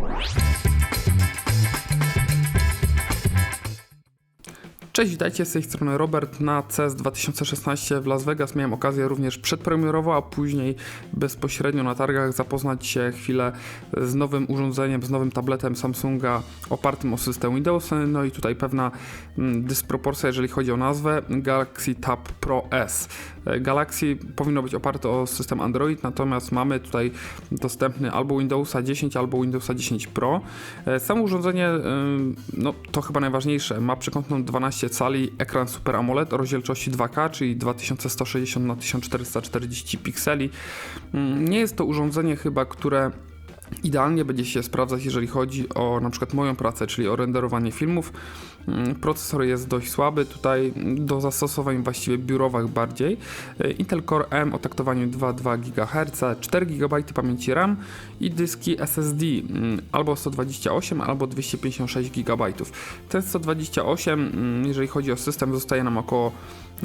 Música Cześć, witajcie z tej strony Robert. Na CES 2016 w Las Vegas miałem okazję również przedpremierowo, a później bezpośrednio na targach zapoznać się chwilę z nowym urządzeniem, z nowym tabletem Samsunga opartym o system Windows. No i tutaj pewna mm, dysproporcja, jeżeli chodzi o nazwę Galaxy Tab Pro S. E, Galaxy powinno być oparte o system Android, natomiast mamy tutaj dostępny albo Windowsa 10, albo Windowsa 10 Pro. E, Samo urządzenie, no to chyba najważniejsze, ma przekątną 12 cali, ekran Super AMOLED o rozdzielczości 2K, czyli 2160 na 1440 pikseli. Ym, Nie jest to urządzenie chyba, które idealnie będzie się sprawdzać, jeżeli chodzi o na przykład moją pracę, czyli o renderowanie filmów. Mm, Procesor jest dość słaby, tutaj do zastosowań właściwie biurowych bardziej. E, Intel Core M o taktowaniu 2,2 GHz, 4 GB pamięci RAM i dyski SSD mm, albo 128, albo 256 GB. Ten 128, mm, jeżeli chodzi o system, zostaje nam około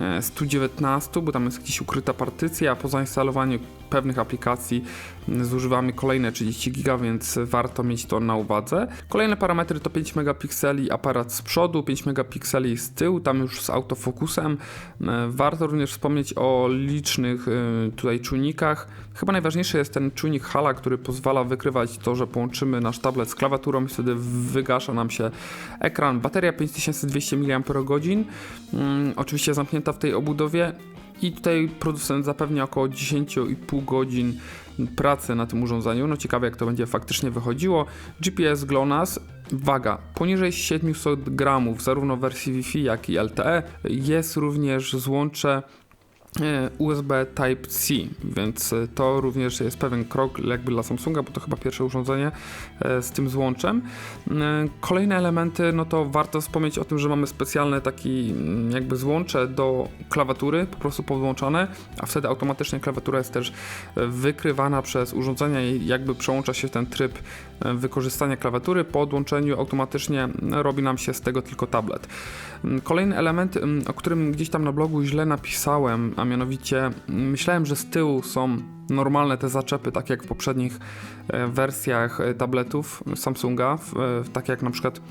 e, 119, bo tam jest jakaś ukryta partycja, a po zainstalowaniu pewnych aplikacji mm, zużywamy kolejne 30 GB, więc warto mieć to na uwadze. Kolejne parametry to 5 megapikseli aparat z przodu, 5 megapikseli z tyłu, tam już z autofokusem. E, Warto również wspomnieć o licznych e, tutaj czujnikach. Chyba najważniejszy jest ten czujnik Hala, który pozwala wykrywać to, że połączymy nasz tablet z klawiaturą i wtedy wygasza nam się ekran. Bateria 5200 mAh, mm, oczywiście zamknięta w tej obudowie. I tutaj producent zapewnia około 10,5 godzin pracy na tym urządzeniu. No ciekawe jak to będzie faktycznie wychodziło. GPS GLONASS, waga poniżej 700 gramów, zarówno w wersji Wi-Fi jak i LTE. Jest również złącze USB Type-C, więc e, to również jest pewien krok jakby dla Samsunga, bo to chyba pierwsze urządzenie e, z tym złączem. E, Kolejne elementy, no to warto wspomnieć o tym, że mamy specjalne taki mm, jakby złącze do klawiatury, po prostu podłączone, a wtedy automatycznie klawiatura jest też e, wykrywana przez urządzenie i jakby przełącza się ten tryb e, wykorzystania klawiatury. Po odłączeniu automatycznie robi nam się z tego tylko tablet. Mm, Kolejny element, mm, o którym gdzieś tam na blogu źle napisałem, a mianowicie mm, myślałem, że z tyłu są normalne te zaczepy, tak jak w poprzednich e, wersjach e, tabletów Samsunga, e, tak jak na przykład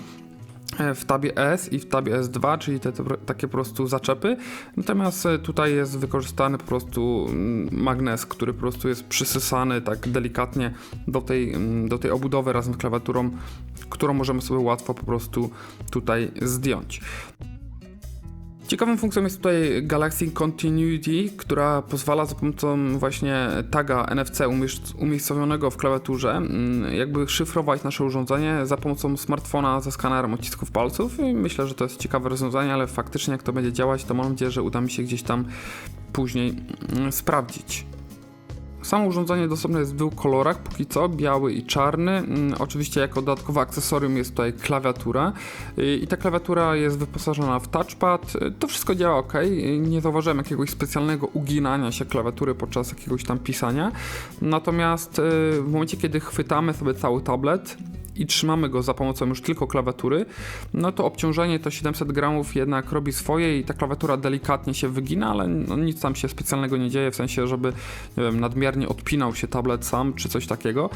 w tabie S i w tabie S2, czyli te, te takie po prostu zaczepy. Natomiast tutaj jest wykorzystany po prostu mm, magnes, który po prostu jest przysysany tak delikatnie do tej, mm, do tej obudowy razem z klawiaturą, którą możemy sobie łatwo po prostu tutaj zdjąć. Ciekawą funkcją jest tutaj Galaxy Continuity, która pozwala za pomocą właśnie taga NFC umiejscowionego w klawiaturze mm, jakby szyfrować nasze urządzenie za pomocą smartfona ze skanerem odcisków palców i myślę, że to jest ciekawe rozwiązanie, ale faktycznie jak to będzie działać, to mam nadzieję, że uda mi się gdzieś tam później mm, sprawdzić. Samo urządzenie dostępne jest w dwóch kolorach, póki co, biały i czarny. Mm, Oczywiście jako dodatkowe akcesorium jest tutaj klawiatura Y, i ta klawiatura jest wyposażona w touchpad. Y, To wszystko działa ok. Y, Nie zauważyłem jakiegoś specjalnego uginania się klawiatury podczas jakiegoś tam pisania. Natomiast w momencie, kiedy chwytamy sobie cały tablet i trzymamy go za pomocą już tylko klawiatury, no to obciążenie to 700 gramów jednak robi swoje i ta klawiatura delikatnie się wygina, ale no nic tam się specjalnego nie dzieje, w sensie, żeby nie wiem, nadmiernie odpinał się tablet sam czy coś takiego.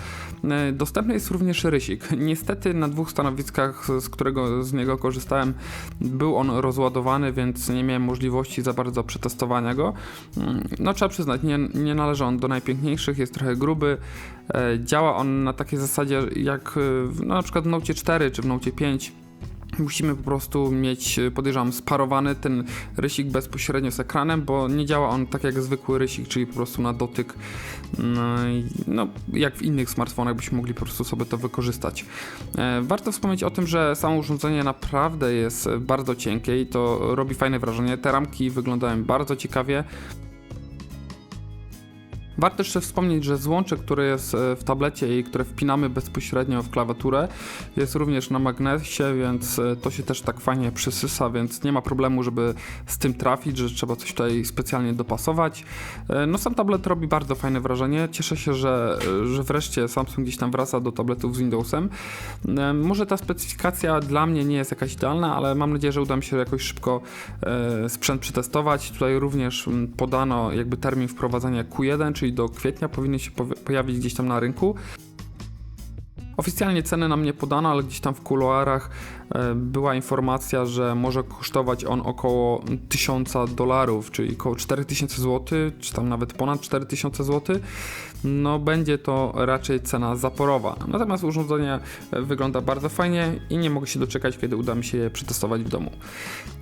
E, Dostępny jest również rysik. Niestety na dwóch stanowiskach, z którego z niego korzystałem, był on rozładowany, więc nie miałem możliwości za bardzo przetestowania go. Mm, No trzeba przyznać, nie, nie należy on do najpiękniejszych, jest trochę gruby. E, Działa on na takiej zasadzie jak e, no, na przykład w Note 4 czy w Note 5. Musimy po prostu mieć, e, podejrzewam, sparowany ten rysik bezpośrednio z ekranem, bo nie działa on tak jak zwykły rysik, czyli po prostu na dotyk. No, no jak w innych smartfonach byśmy mogli po prostu sobie to wykorzystać. E, Warto wspomnieć o tym, że samo urządzenie naprawdę jest bardzo cienkie i to robi fajne wrażenie. Te ramki wyglądają bardzo ciekawie. Warto jeszcze wspomnieć, że złącze, które jest e, w tablecie i które wpinamy bezpośrednio w klawiaturę, jest również na magnesie, więc e, to się też tak fajnie przysysa, więc nie ma problemu, żeby z tym trafić, że trzeba coś tutaj specjalnie dopasować. E, No sam tablet robi bardzo fajne wrażenie. Cieszę się, że, że wreszcie Samsung gdzieś tam wraca do tabletów z Windowsem. Może ta specyfikacja dla mnie nie jest jakaś idealna, ale mam nadzieję, że uda mi się jakoś szybko sprzęt przetestować. Tutaj również podano jakby termin wprowadzenia Q1, czyli do kwietnia powinny się pojawić gdzieś tam na rynku. Oficjalnie ceny nam nie podano, ale gdzieś tam w kuluarach e, była informacja, że może kosztować on około 1000 dolarów, czyli około 4000 zł, czy tam nawet ponad 4000 zł. No będzie to raczej cena zaporowa. Natomiast urządzenie e, wygląda bardzo fajnie i nie mogę się doczekać, kiedy uda mi się je przetestować w domu.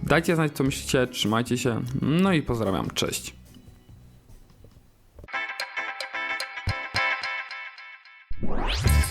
Dajcie znać co myślicie, trzymajcie się, no i pozdrawiam, cześć. Bye.